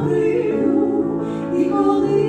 прийду, і коли